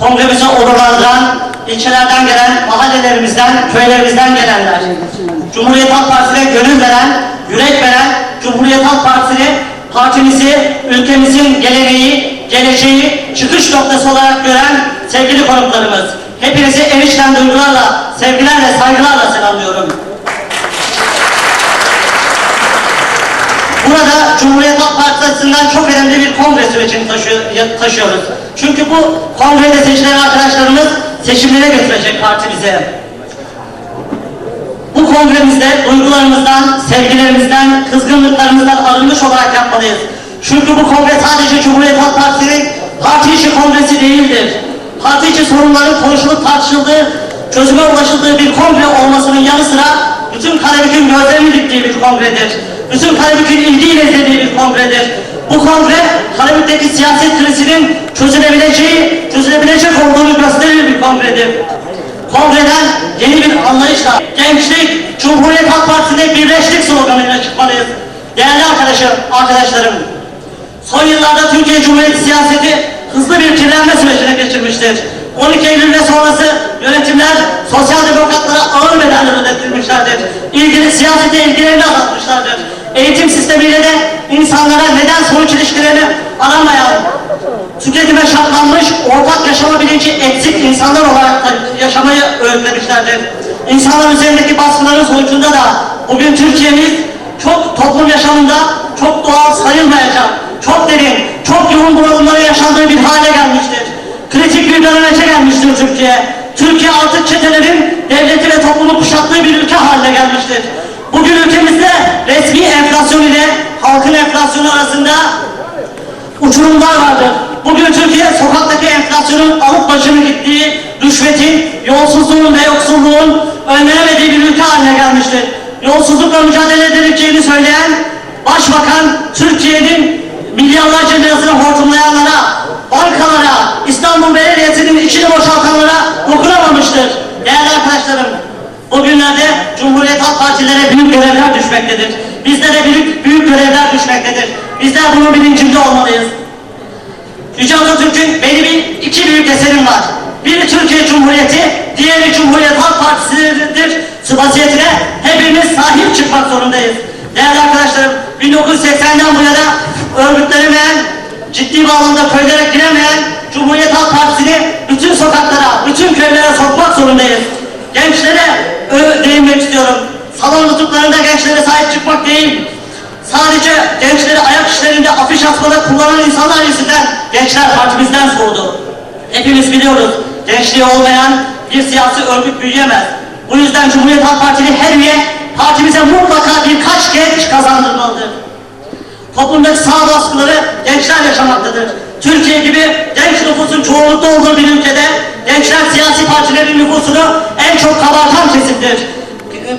kongremize odalardan, ilçelerden gelen, mahallelerimizden, köylerimizden gelenler. Cumhuriyet Halk Partisi'ne gönül veren, yürek veren, Cumhuriyet Halk Partisi'ni partimizi, ülkemizin geleneği, geleceği, çıkış noktası olarak gören sevgili konuklarımız. Hepinizi enişten duygularla, sevgilerle, saygılarla selamlıyorum. Burada Cumhuriyet Halk Partisi açısından çok önemli bir kongre sürecini taşıyor- taşıyoruz. Çünkü bu kongrede seçilen arkadaşlarımız seçimlere götürecek partimizi. Bu kongremizde duygularımızdan, sevgilerimizden, kızgınlıklarımızdan arınmış olarak yapmalıyız. Çünkü bu kongre sadece Cumhuriyet Halk Partisi'nin parti içi kongresi değildir. Parti içi sorunların konuşulup tartışıldığı, çözüme ulaşıldığı bir kongre olmasının yanı sıra bütün Karabük'ün gözlerinin diktiği bir kongredir. Bütün Karabük'ün ilgiyle izlediği bir kongredir. Bu kongre Karabük'teki siyaset krizinin çözülebileceği, çözülebilecek olduğunu gösterir bir kongredir. Kongreden yeni bir anlayışla gençlik, Cumhuriyet Halk Partisi'ne birleştik sloganıyla çıkmalıyız. Değerli arkadaşım, arkadaşlarım, son yıllarda Türkiye Cumhuriyeti siyaseti hızlı bir kirlenme sürecine geçirmiştir. 12 Eylül sonrası yönetimler sosyal demokratlara ağır bedeller ödettirmişlerdir. İlgili siyasete ilgilerini azaltmışlardır. Eğitim sistemiyle de insanlara neden sonuç ilişkilerini aramayan, tüketime şartlanmış, ortak yaşama bilinci eksik insanlar olarak yaşamayı öğretmişlerdir. İnsanlar üzerindeki baskıların sonucunda da bugün Türkiye'miz çok toplum yaşamında çok doğal sayılmayacak, çok derin, çok yoğun bunalımların yaşandığı bir hale gelmiştir. Kritik bir döneme gelmiştir Türkiye. Türkiye artık çetelerin devleti ve toplumu kuşattığı bir ülke haline gelmiştir. Bugün ülkemizde resmi enflasyon ile halkın enflasyonu arasında uçurumlar vardır. Bugün Türkiye sokaktaki enflasyonun alıp başını gittiği, rüşvetin, yolsuzluğun ve yoksulluğun önlenemediği bir ülke haline gelmiştir. Yolsuzlukla mücadele edileceğini söyleyen Başbakan Türkiye'nin milyarlarca lirasını hortumlayanlara, bankalara, Bugünlerde Cumhuriyet Halk Partilere büyük görevler düşmektedir. Bizlere büyük, büyük görevler düşmektedir. Bizler bunun bilincinde olmalıyız. Yüce Atatürk'ün benim iki büyük eserim var. Biri Türkiye Cumhuriyeti, diğeri Cumhuriyet Halk Partisi'dir. Vaziyetine hepimiz sahip çıkmak zorundayız. Değerli arkadaşlarım, 1980'den bu yana örgütlenemeyen, ciddi bağlamda köylere giremeyen Cumhuriyet Halk Partisi'ni bütün sokaklara, bütün köylere sokmak zorundayız. Gençlere ö- değinmek istiyorum. Salon nutuklarında gençlere sahip çıkmak değil, Sadece gençleri ayak işlerinde afiş asmada kullanan insanlar yüzünden gençler partimizden soğudu. Hepimiz biliyoruz, gençliği olmayan bir siyasi örgüt büyüyemez. Bu yüzden Cumhuriyet Halk Partili her üye partimize mutlaka birkaç genç kazandırmalıdır. Toplumdaki sağ baskıları gençler yaşamaktadır. Türkiye gibi genç nüfusun çoğunlukta olduğu bir ülkede gençler siyasi partilerin nüfusunu en çok kabartan kesimdir.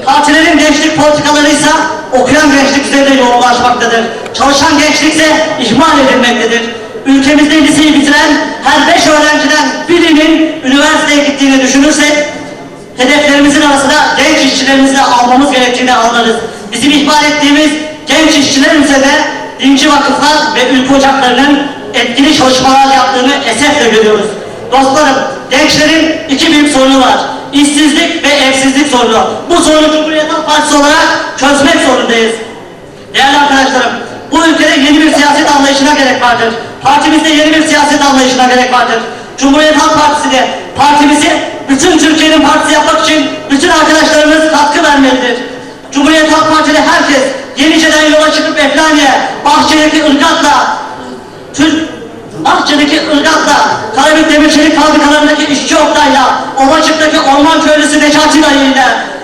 Partilerin gençlik politikaları ise okuyan gençlik üzerinde yoğunlaşmaktadır. Çalışan gençlik ise ihmal edilmektedir. Ülkemizde liseyi bitiren her beş öğrenciden birinin üniversiteye gittiğini düşünürsek hedeflerimizin arasında genç işçilerimizi de almamız gerektiğini anlarız. Bizim ihmal ettiğimiz genç işçilerimize de dinci vakıflar ve ülke ocaklarının etkili çalışmalar yaptığını esefle görüyoruz. Dostlarım, gençlerin iki büyük sorunu var. İşsizlik ve evsizlik sorunu. Bu sorunu Cumhuriyet Halk Partisi olarak çözmek zorundayız. Değerli arkadaşlarım, bu ülkede yeni bir siyaset anlayışına gerek vardır. Partimizde yeni bir siyaset anlayışına gerek vardır. Cumhuriyet Halk Partisi de partimizi bütün Türkiye'nin partisi yapmak için bütün arkadaşlarımız katkı vermelidir. Cumhuriyet Halk Partili herkes Yenice'den yola çıkıp Eflaniye, Bahçe'deki ırgatla, Türk Bahçe'deki ırgatla, Karabük Demir Çelik fabrikalarındaki işçi Oktay'la, Ovacık'taki orman köylüsü Necati Dayı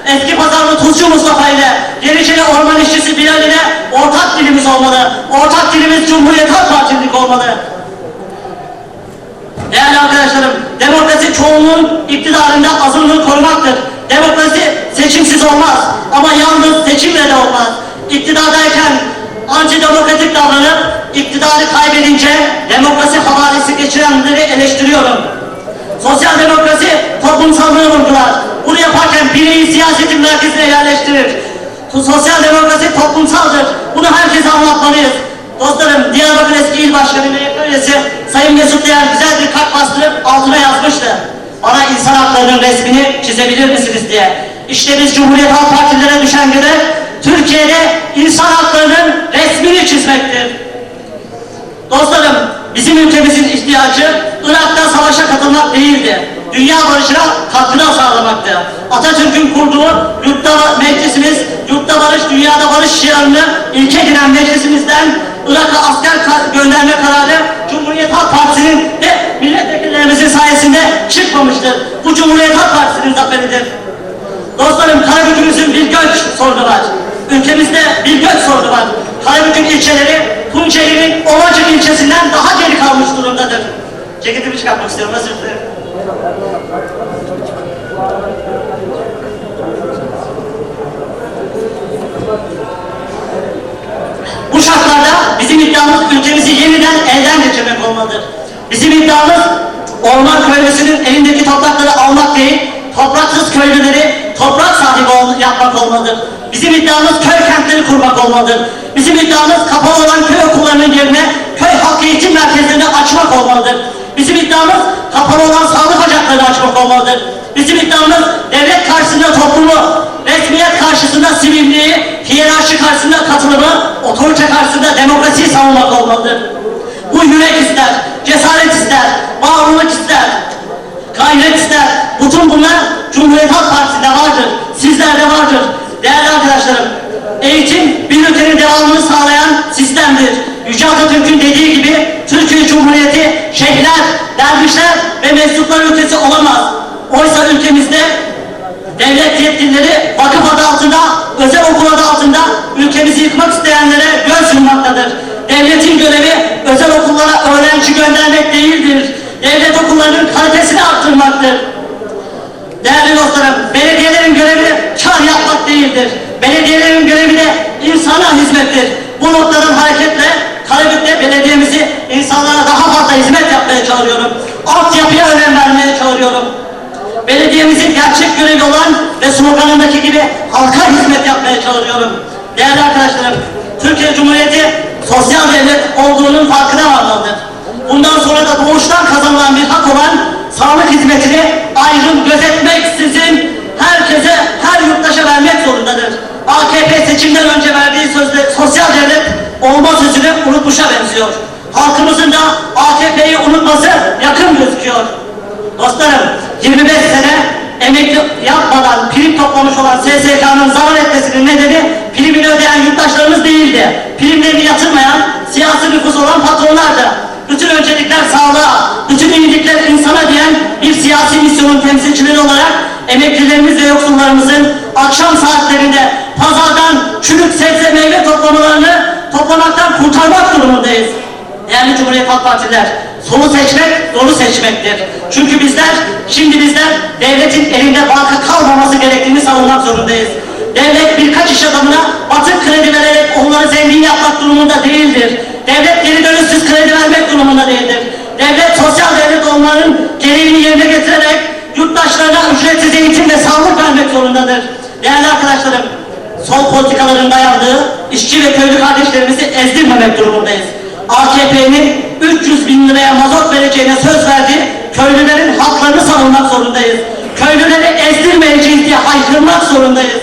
Eski Pazarlı Tuzcu Mustafa ile, Yeniçeri Orman İşçisi Bilal ile ortak dilimiz olmalı. Ortak dilimiz Cumhuriyet Halk Partililik olmalı. Değerli arkadaşlarım, demokrasi çoğunluğun iktidarında azınlığı korumaktır. Demokrasi seçimsiz olmaz ama yalnız seçimle de olmaz. İktidardayken antidemokratik davranıp iktidarı kaybedince demokrasi havalesi geçirenleri eleştiriyorum. Sosyal demokrasi toplumsallığı vurgular. Bunu yaparken bireyi siyasetin merkezine yerleştirir. Sosyal demokrasi toplumsaldır. Bunu herkese anlatmalıyız. Dostlarım, Diyarbakır eski il başkanı ve Sayın Mesut Değer güzel bir kalp bastırıp altına yazmış. sormuştu. Bana insan haklarının resmini çizebilir misiniz diye. İşte biz Cumhuriyet Halk Partilere düşen görev Türkiye'de insan haklarının resmini çizmektir. Dostlarım, bizim ülkemizin ihtiyacı Irak'ta savaşa katılmak değildi. Dünya barışına katkıda sağlamaktı. Atatürk'ün kurduğu yurtta meclisimiz, yurtta barış, dünyada barış şiarını ilke giren meclisimizden Irak'a asker gönderme kararı Cumhuriyet Halk Partisi'nin ve milletvekillerimizin sayesinde çıkmamıştır. Bu Cumhuriyet Halk Partisi'nin zaferidir. Dostlarım Karabük'ümüzün bir göç sorunu var. Ülkemizde bir göç sorunu var. Karabük'ün ilçeleri Tunceli'nin Ovacık ilçesinden daha geri kalmış durumdadır. Ceketimi çıkartmak istiyorum özür dilerim. Bu şartlarda bizim iddiamız ülkemizi yeniden elden geçirmek olmalıdır. Bizim iddiamız orman köylüsünün elindeki toprakları almak değil, topraksız köylüleri toprak sahibi ol- yapmak olmalıdır. Bizim iddiamız köy kentleri kurmak olmalıdır. Bizim iddiamız kapalı olan köy okullarının yerine köy halk eğitim merkezlerini açmak olmalıdır. Bizim iddiamız kapalı olan sağlık ocaklarını açmak olmalıdır. Bizim iddiamız devlet karşısında toplumu, resmiyet karşısında sivilliği, hiyerarşi karşısında katılımı, otorite karşısında demokrasiyi savunmak olmalıdır. Bu yürek ister, cesaret ister, bağımlılık ister, gayret. Bütün bunlar Cumhuriyet Halk Partisi'nde vardır, sizlerde vardır. Değerli arkadaşlarım, eğitim bir ülkenin devamını sağlayan sistemdir. Yüce Atatürk'ün dediği gibi Türkiye Cumhuriyeti şeyhler, dervişler ve mensuplar ülkesi olamaz. Oysa ülkemizde devlet yetkilileri vakıf adı altında, özel okul adı altında ülkemizi yıkmak isteyenlere göz yummaktadır. Devletin görevi özel okullara öğrenci göndermek değildir. Devlet okullarının kalitesini arttırmaktır. Değerli dostlarım, belediyelerin görevi kar yapmak değildir. Belediyelerin görevi de insana hizmettir. Bu noktadan hareketle Karabük'te belediyemizi insanlara daha fazla hizmet yapmaya çağırıyorum. Altyapıya önem vermeye çağırıyorum. Belediyemizin gerçek görevi olan ve sloganındaki gibi halka hizmet yapmaya çağırıyorum. Değerli arkadaşlarım, Türkiye Cumhuriyeti sosyal devlet olduğunun farkına varmalıdır. Bundan sonra da doğuştan kazanılan bir hak olan sağlık hizmetini ayrım gözetmeksizin herkese, her yurttaşa vermek zorundadır. AKP seçimden önce verdiği sözde sosyal devlet olma sözünü unutmuşa benziyor. Halkımızın da AKP'yi unutması yakın gözüküyor. Dostlarım 25 sene emekli yapmadan prim toplamış olan SSK'nın zarar etmesinin nedeni primini ödeyen yurttaşlarımız değildi. Primlerini yatırmayan siyasi nüfus olan patronlardı. Bütün öncelikler sağlığa, bütün iyilikler insana diyen bir siyasi misyonun temsilcileri olarak emeklilerimiz ve yoksullarımızın akşam saatlerinde pazardan çürük sebze meyve toplamalarını toplamaktan kurtarmak durumundayız. Değerli Cumhuriyet Halk Partiler, solu seçmek doğru seçmektir. Çünkü bizler, şimdi bizler devletin elinde banka kalmaması gerektiğini savunmak zorundayız. Devlet birkaç iş adamına batık kredi vererek onları zengin yapmak durumunda değildir. Devlet geri dönüşsüz kredi vermek durumunda değildir. Devlet sosyal devlet onların gereğini yerine getirerek yurttaşlarına ücretsiz eğitim ve sağlık vermek zorundadır. Değerli arkadaşlarım, sol politikaların dayandığı işçi ve köylü kardeşlerimizi ezdirmemek durumundayız. AKP'nin 300 bin liraya mazot vereceğine söz verdi, köylülerin haklarını savunmak zorundayız. Köylüleri ezdirmeyeceğiz diye haykırmak zorundayız.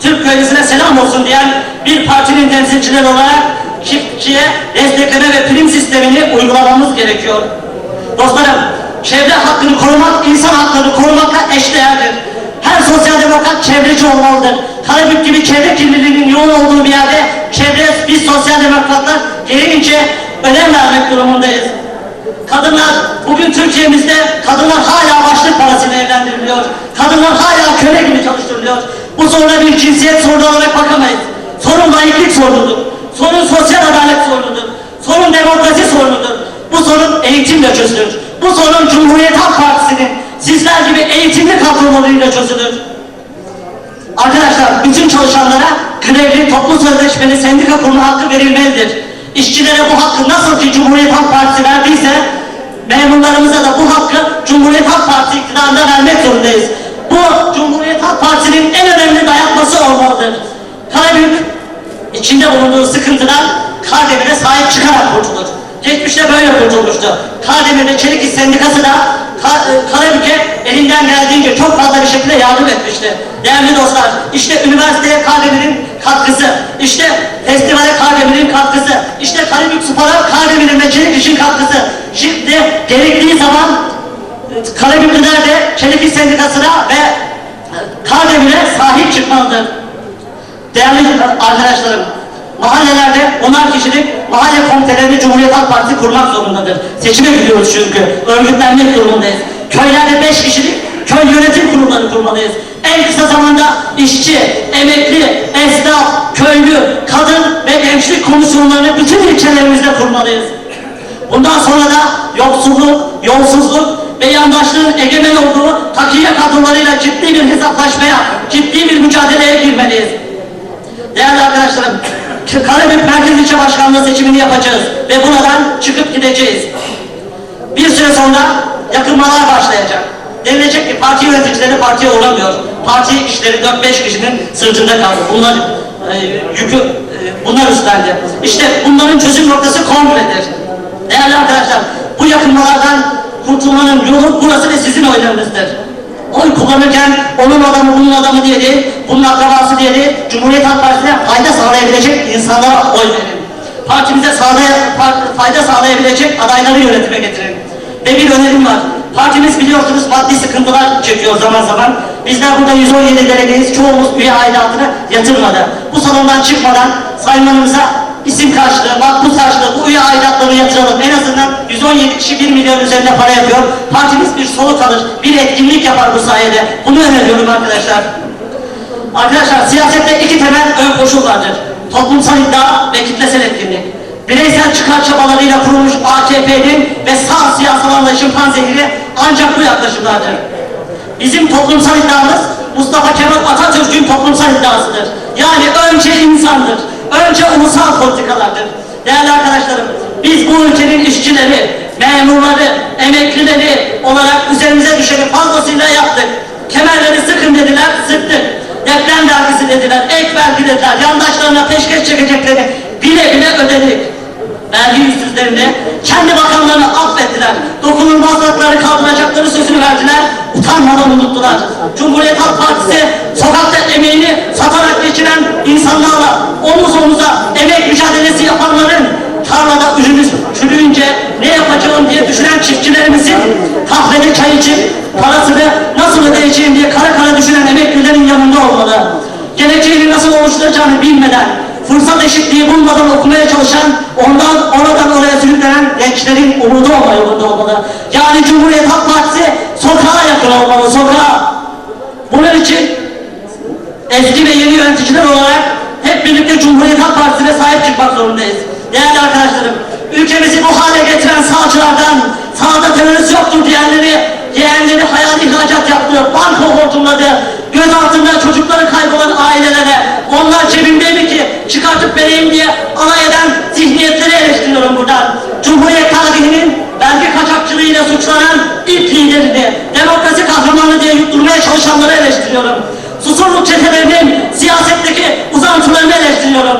Türk köylüsüne selam olsun diyen bir partinin temsilcileri olarak çiftçiye destekleme ve prim sistemini uygulamamız gerekiyor. Dostlarım, çevre hakkını korumak, insan haklarını korumakla eşdeğerdir. Her sosyal demokrat çevreci olmalıdır. Karabük gibi çevre kirliliğinin yoğun olduğu bir yerde çevre, biz sosyal demokratlar gereğince önem vermek durumundayız. Kadınlar, bugün Türkiye'mizde kadınlar hala başlık parasıyla evlendiriliyor. Kadınlar hala köle gibi çalıştırılıyor. Bu soruna bir cinsiyet sorunu olarak bakamayız. Sorun layıklık sorunudur. Sorun sosyal adalet sorunudur. Sorun demokrasi sorunudur. Bu sorun eğitimle çözülür. Bu sorun Cumhuriyet Halk Partisi'nin sizler gibi eğitimli kadrolarıyla çözülür. Arkadaşlar bütün çalışanlara grevli toplu sözleşmeli sendika kurma hakkı verilmelidir. İşçilere bu hakkı nasıl ki Cumhuriyet Halk Partisi verdiyse memurlarımıza da bu hakkı Cumhuriyet Halk Partisi iktidarında vermek zorundayız. Bu Cumhuriyet Halk Partisi'nin en önemli dayatması olmalıdır. Karabük içinde bulunduğu sıkıntıdan Kardemir'e sahip çıkarak kurtulur. Geçmişte böyle kurtulmuştu. Kardemir'de Çelik İş Sendikası da e, yardım etmişti. Değerli dostlar, işte üniversiteye Kardemir'in katkısı, işte festivale Kardemir'in katkısı, işte Karabük Spor'a Kardemir'in ve Çelik İş'in katkısı. Şimdi gerektiği zaman Karabüklüler de Çelik İş Sendikası'na ve Kardemir'e sahip çıkmalıdır. Değerli arkadaşlarım, mahallelerde onar kişilik mahalle komitelerini Cumhuriyet Halk Partisi kurmak zorundadır. Seçime gidiyoruz çünkü. Örgütlenmek durumundayız. Köylerde beş kişilik köy yönetim kurulları kurmalıyız. En kısa zamanda işçi, emekli, esnaf, köylü, kadın ve gençlik komisyonlarını bütün ilçelerimizde kurmalıyız. Bundan sonra da yoksulluk, yolsuzluk ve yandaşlığın egemen olduğu takiye kadrolarıyla ciddi bir hesaplaşmaya, ciddi bir mücadeleye girmeliyiz. Değerli arkadaşlarım, Karabük Merkez İlçe Başkanlığı seçimini yapacağız ve buradan çıkıp gideceğiz. Bir süre sonra yakınmalar başlayacak. Denilecek ki parti yöneticileri partiye uğramıyor. Parti işleri 4-5 kişinin sırtında kaldı. Bunlar e, yükü e, bunlar üstlendi. İşte bunların çözüm noktası kongredir. Değerli arkadaşlar, bu yakınmalardan kurtulmanın yolu burası ve sizin oylarınızdır. Oy kullanırken onun adamı bunun adamı diye değil, bunun akrabası diye değil, Cumhuriyet Halk Partisi'ne fayda sağlayabilecek insanlara oy verin. Partimize sağlaya, fayda sağlayabilecek adayları yönetime getirin. Ve bir önerim var. Partimiz biliyorsunuz maddi sıkıntılar çekiyor zaman zaman. Bizler burada 117 delegeyiz. Çoğumuz üye aidatını yatırmadı. Bu salondan çıkmadan saymanımıza isim karşılığı, makbuz karşılığı bu üye aidatlarını yatıralım. En azından 117 kişi 1 milyon üzerinde para yapıyor. Partimiz bir soluk alır, bir etkinlik yapar bu sayede. Bunu öneriyorum arkadaşlar. Arkadaşlar siyasette iki temel ön koşul vardır. Toplumsal iddia ve kitlesel etkinlik. Bireysel çıkar çabalarıyla kurulmuş AKP'nin ve sağ siyasal anlayışın panzehiri ancak bu yaklaşımlardır. Bizim toplumsal iddiamız Mustafa Kemal Atatürk'ün toplumsal iddiasıdır. Yani önce insandır, önce ulusal politikalardır. Değerli arkadaşlarım, biz bu ülkenin işçileri, memurları, emeklileri olarak üzerimize düşeni fazlasıyla yaptık. Kemerleri sıkın dediler, sıktık. Deprem vergisi dediler, ek vergi dediler, yandaşlarına peşkeş çekecekleri bile bile ödedik. Vergi yüzsüzlerini, kendi bakanlarını affettiler. Dokunulmazlıkları kaldıracakları sözünü verdiler, utanmadan unuttular. Cumhuriyet Halk Partisi sokakta emeğini satarak geçiren insanlarla omuz omuza emek mücadelesi yapanların tarlada ürünü çürüyünce ne yapacağım diye düşünen çiftçilerimizin kahvede çay içip parasını nasıl ödeyeceğim diye kara kara düşünen emeklilerin yanında olmalı. Geleceğini nasıl oluşturacağını bilmeden, fırsat eşitliği bulmadan okumaya çalışan, ondan oradan oraya sürüklenen gençlerin umudu olma yolunda olmalı. Yani Cumhuriyet Halk Partisi sokağa yakın olmalı, sokağa. Bunun için eski ve yeni yöneticiler olarak hep birlikte Cumhuriyet Halk Partisi'ne sahip çıkmak zorundayız. Değerli arkadaşlarım, ülkemizi bu hale getiren sağcılardan, sağda terörist yoktur diyenleri, yeğenleri hayal ihracat yaptı, banka hortumladı, göz altında çocukları kaybolan ailelere, onlar cebimdeydi ki çıkartıp vereyim diye alay eden zihniyetleri eleştiriyorum buradan. Cumhuriyet tarihinin vergi kaçakçılığıyla suçlanan ilk liderini, demokrasi kahramanı diye yutturmaya çalışanları eleştiriyorum. Susurluk çetelerinin siyasetteki uzantılarını eleştiriyorum.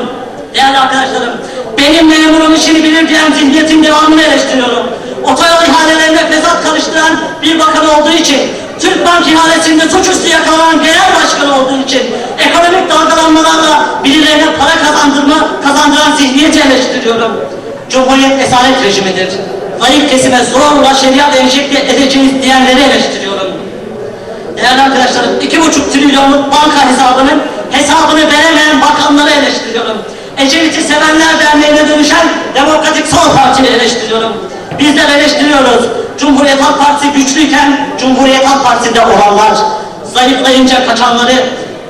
Değerli arkadaşlarım, benim memurum işini bilir diyen zihniyetin devamını eleştiriyorum. Otoyol ihalelerine fesat karıştıran bir bakan olduğu için, Türk Bank ihalesinde suçüstü yakalanan genel başkan olduğu için, ekonomik dalgalanmalarla birilerine para kazandırma, kazandıran zihniyeti eleştiriyorum. Cumhuriyet esaret rejimidir. Zayıf kesime zorla şeriat enjekte edeceğiz diyenleri eleştiriyorum. Değerli arkadaşlarım, iki buçuk trilyonluk banka hesabının hesabını veremeyen bakanları eleştiriyorum. Ecevit'i Sevenler Derneği'ne dönüşen Demokratik Sol Parti'yi eleştiriyorum. Bizler eleştiriyoruz. Cumhuriyet Halk Partisi güçlüyken Cumhuriyet Halk Partisi'nde olanlar, zayıflayınca kaçanları,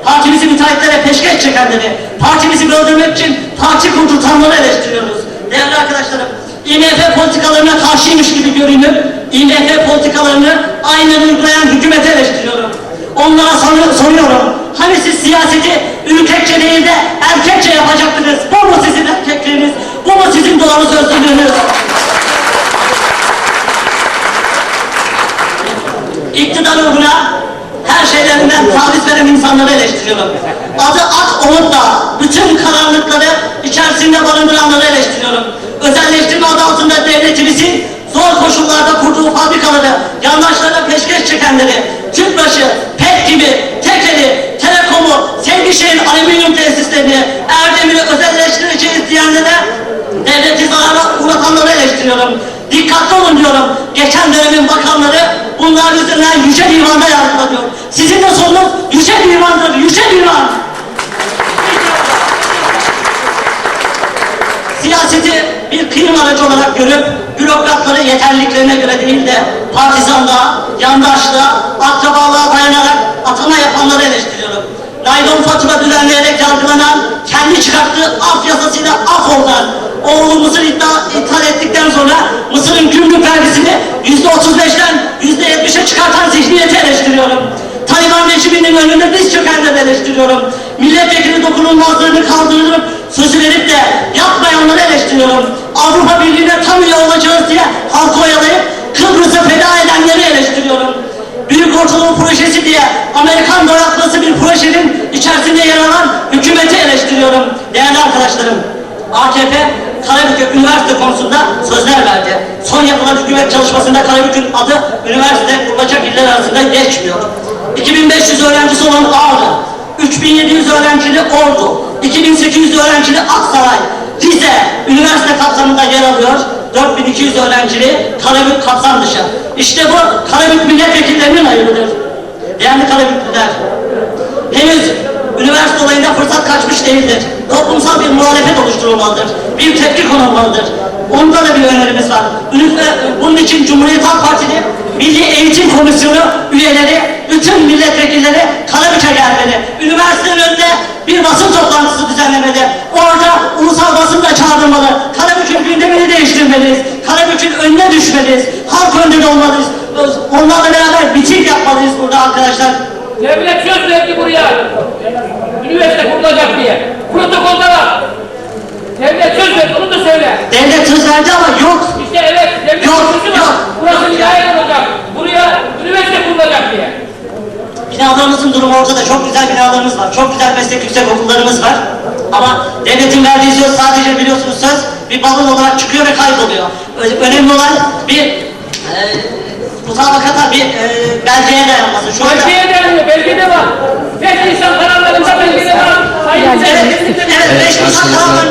partimizi müteahhitlere peşkeş çekenleri, partimizi öldürmek için parti kurdurtanları eleştiriyoruz. Değerli arkadaşlarım, IMF politikalarına karşıymış gibi görünüp IMF politikalarını aynen uygulayan hükümeti eleştiriyorum. Onlara soru- soruyorum. Hani siz siyaseti ülkekçe değil de erkekçe yapacaktınız. Bu mu sizin erkekliğiniz? Bu mu sizin doğru sözlülüğünüz? İktidar uğruna her şeylerinden taviz veren insanları eleştiriyorum. Adı ak umutla bütün karanlıkları içerisinde barındıranları eleştiriyorum. Özelleştirme adı altında devletimizin zor koşullarda kurduğu fabrikaları, yandaşlarına peşkeş çekenleri, Tüpraşı, PET gibi, Tekeli, Telekom'u, Sevgişehir alüminyum tesislerini, Erdemir'i özelleştireceğiz diyenlere devleti zarara uğratanları eleştiriyorum. Dikkatli olun diyorum. Geçen dönemin bakanları bunlar yüzünden Yüce Divan'da yargılanıyor. Sizin de sorunuz Yüce Divan'dır, Yüce Divan. Siyaseti bir kıyım aracı olarak görüp bürokratları yeterliliklerine göre değil de partizanlığa, yandaşlığa, akrabalığa dayanarak atama yapanları eleştiriyorum. Naylon fatura düzenleyerek yargılanan, kendi çıkarttığı af yasasıyla af olunan oğlumuzun iddia, ithal ettikten sonra Mısır'ın gümrük vergisini yüzde otuz beşten yetmişe çıkartan zihniyeti eleştiriyorum. Taliban rejiminin önünde diz çökenleri eleştiriyorum. Milletvekili dokunulmazlığını kaldırıp sözü verip de yapmayanları eleştiriyorum. Avrupa Birliği'ne tam üye olacağız diye halkı oyalayıp Kıbrıs'a feda edenleri eleştiriyorum. Büyük Ortadoğu Projesi diye Amerikan dayatması bir projenin içerisinde yer alan hükümeti eleştiriyorum. Değerli arkadaşlarım, AKP Karabük Üniversite konusunda sözler verdi. Son yapılan hükümet çalışmasında Karabük'ün adı üniversite kurulacak iller arasında geçmiyor. 2500 öğrencisi olan Ağrı, 3700 öğrencili Ordu, 2800 öğrencili Aksaray, Rize üniversite kapsamında yer alıyor. 4200 öğrencili Karabük kapsam dışı. İşte bu Karabük milletvekillerinin ayırıdır. Değerli Karabüklüler, henüz üniversite olayında fırsat kaçmış değildir. Toplumsal bir muhalefet oluşturulmalıdır. Bir tepki konulmalıdır. Onda da bir önerimiz var. Ünif- Bunun için Cumhuriyet Halk Partili Milli Eğitim Komisyonu üyeleri, bütün milletvekilleri Karabük'e gelmeli. Üniversitenin önünde bir basın toplantısı düzenlemeli. Orada ulusal basın da çağrılmalı. Karabük'ün gündemini değiştirmeliyiz. Karabük'ün önüne düşmeliyiz. Halk önünde olmalıyız. Onlarla beraber miting yapmalıyız burada arkadaşlar. Devlet söz verdi buraya. Üniversite kurulacak diye. Protokolda var. Devlet söz verdi, onu da söyle. Devlet söz verdi ama yok. İşte evet, devlet Yok, sözü var. Burası nihayet olacak. Buraya üniversite kurulacak diye. Binalarımızın durumu ortada. Çok güzel binalarımız var. Çok güzel meslek yüksek okullarımız var. Ama devletin verdiği söz sadece biliyorsunuz söz bir balon olarak çıkıyor ve kayboluyor. Önemli olan bir e, mutabakata bir e, belgeye dayanması. Şu Belgeye dayanıyor, belgede var. Beş insan kararlarında belgede var. Sayın Evet, Milletvekili-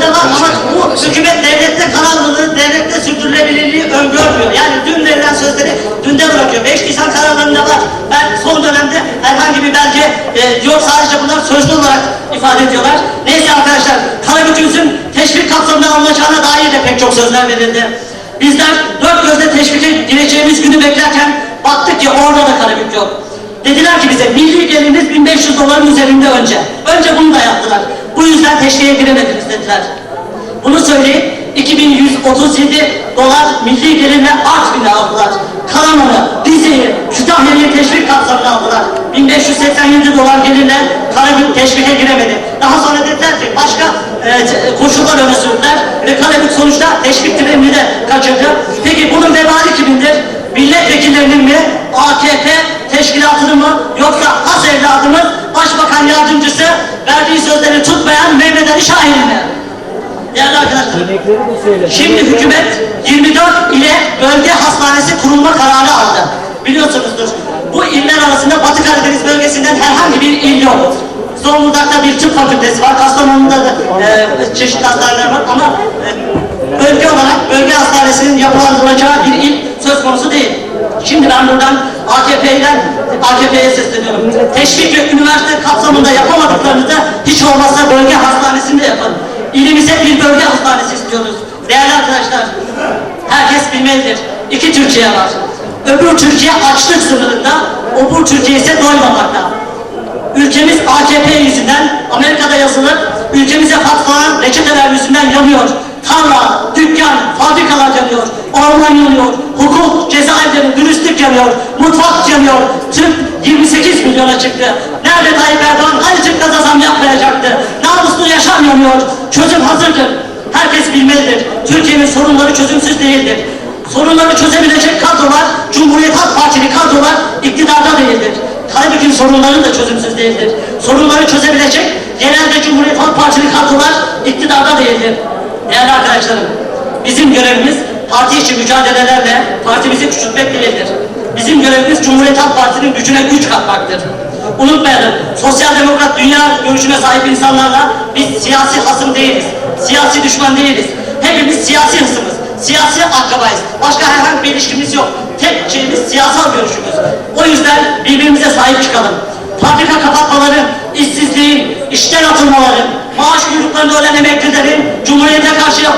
evet, ama bu hükümet devlette kararlılığı, devlette sürdürülebilirliği öngörmüyor. Yani dün verilen sözleri dünde bırakıyor. Beş Nisan kararlarında var. Ben son dönemde herhangi bir belge e, yok sadece bunlar sözlü olarak ifade ediyorlar. Neyse arkadaşlar, Karabük'ümüzün teşvik kapsamında alınacağına dair de pek çok sözler verildi. Bizler dört gözle teşvike gireceğimiz günü beklerken baktık ki orada da Karabük yok. Dediler ki bize milli geliriniz 1500 doların üzerinde önce. Önce bunu da yaptılar. Bu yüzden teşkiye giremediniz dediler. Bunu söyleyip 2137 dolar milli gelirle Artvin'i aldılar. Karaman'ı, Rize'yi, Kütahya'yı teşvik kapsamına aldılar. 1587 dolar gelirle Karabük teşvike giremedi. Daha sonra dediler ki başka e, t- koşullar öne sürdüler ve Karabük sonuçta teşvik trenini de kaçırdı. Peki bunun vebali kimindir? Milletvekillerinin mi, AKP teşkilatının mı, yoksa has evladımız, başbakan yardımcısı verdiği sözleri tutmayan Mehmet Ali Şahin mi? Değerli arkadaşlar, şimdi hükümet 24 ile bölge hastanesi kurulma kararı aldı. Biliyorsunuzdur, bu iller arasında Batı Karadeniz bölgesinden herhangi bir il yok. Zonguldak'ta bir tıp fakültesi var, Kastamonu'da da e, çeşitli hastaneler var ama e, bölge olarak bölge hastanesinin yapılandırılacağı bir il söz konusu değil. Şimdi ben buradan AKP'den AKP'ye sesleniyorum. Teşvik ve üniversite kapsamında yapamadıklarınızı hiç olmazsa bölge hastanesinde yapın. İlimize bir bölge hastanesi istiyoruz. Değerli arkadaşlar, herkes bilmelidir. İki Türkiye var. Öbür Türkiye açlık sınırında, öbür Türkiye ise doymamakta. Ülkemiz AKP yüzünden Amerika'da yazılı ülkemize patlağan reçeteler yüzünden yanıyor. Tarla, dükkan, fabrikalar yanıyor. Orman yanıyor. Hukuk, cezaevleri, dürüstlük yanıyor. Mutfak yanıyor. Tıp 28 milyona çıktı. Nerede Tayyip Erdoğan? Hani tıpkıda zam yapmayacaktı? Namuslu yaşam yanıyor. Çözüm hazırdır. Herkes bilmelidir. Türkiye'nin sorunları çözümsüz değildir. Sorunları çözebilecek kadrolar, Cumhuriyet Halk Partili kadrolar iktidarda değildir. Karabük'ün sorunları da çözümsüz değildir. Sorunları çözebilecek genelde Cumhuriyet Halk Partili kadrolar iktidarda değildir. Değerli arkadaşlarım, bizim görevimiz parti içi mücadelelerle partimizi küçültmek değildir. Bizim görevimiz Cumhuriyet Halk Partisi'nin gücüne güç katmaktır. Unutmayalım, sosyal demokrat dünya görüşüne sahip insanlarla biz siyasi hasım değiliz. Siyasi düşman değiliz. Hepimiz siyasi hısımız. Siyasi akrabayız. Başka herhangi bir ilişkimiz yok. Tek şeyimiz siyasal görüşümüz. O yüzden birbirimize sahip çıkalım. Fabrika kapatmaları, işsizliğin, işten atılmaları, maaş kuyruklarında ölen emeklilerin Cumhuriyete karşı yap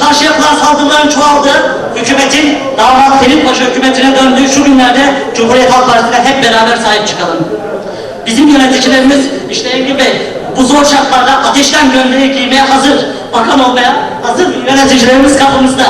karşı yapılan saldırıların çoğaldığı, hükümetin damat Ferit Paşa hükümetine döndüğü şu günlerde Cumhuriyet Halk Partisi'ne hep beraber sahip çıkalım. Bizim yöneticilerimiz işte Engin Bey bu zor şartlarda ateşten gömleği giymeye hazır. Bakan olmaya hazır yöneticilerimiz kapımızda.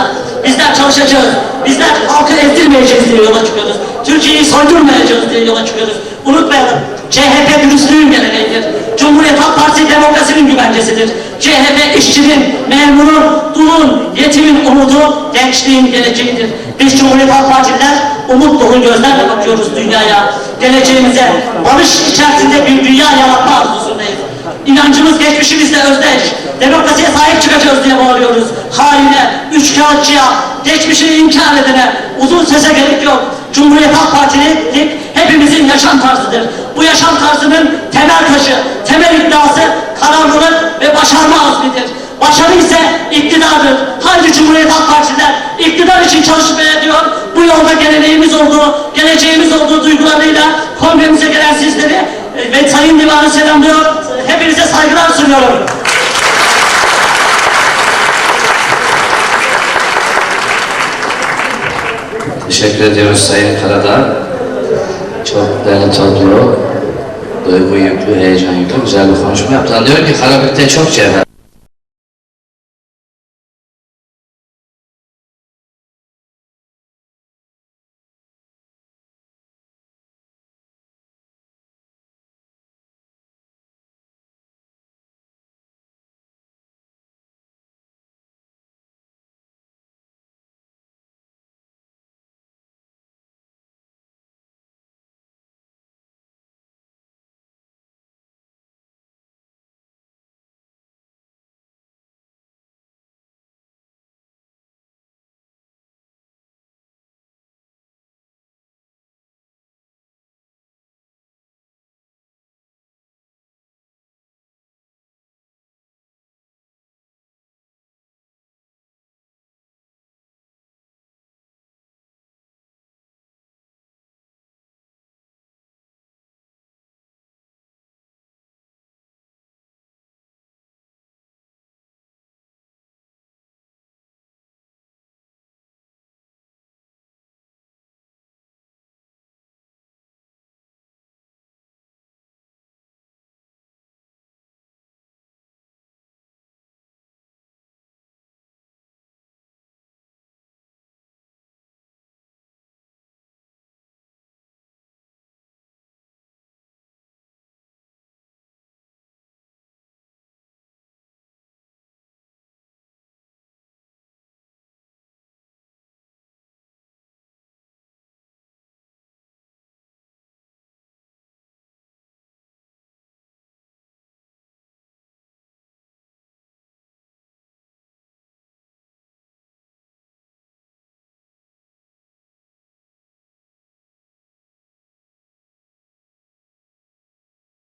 Bizler çalışacağız. Bizler halkı ezdirmeyeceğiz diye yola çıkıyoruz. Türkiye'yi soydurmayacağız diye yola çıkıyoruz. Unutmayalım. CHP dürüstlüğün geleneğidir. Cumhuriyet Halk Partisi demokrasinin güvencesidir. CHP işçinin, memurun, dulun, yetimin umudu, gençliğin geleceğidir. Biz Cumhuriyet Halk Partililer umut dolu gözlerle bakıyoruz dünyaya. Geleceğimize barış içerisinde bir dünya yaratma arzusundayız. İnancımız geçmişimizle özdeş. Demokrasiye sahip çıkacağız diye bağırıyoruz. Haine, üçkağıtçıya, geçmişini inkar edene uzun söze gerek yok. Cumhuriyet Halk Partililik hepimizin yaşam tarzıdır. Bu yaşam tarzının temel taşı, temel iddiası kararlılık ve başarma azmidir. Başarı ise iktidardır. Hangi Cumhuriyet Halk Partisiler iktidar için çalışmaya diyor. Bu yolda geleneğimiz olduğu, geleceğimiz olduğu duygularıyla kongremize gelen sizleri e, ve Sayın Divan'ı selamlıyor. Hepinize saygılar sunuyorum. Teşekkür ediyoruz Sayın Karadağ. Çok değerli toplu, duygu yüklü, heyecan yüklü, güzel bir konuşma yaptı. Diyor ki Karabük'te çok çevre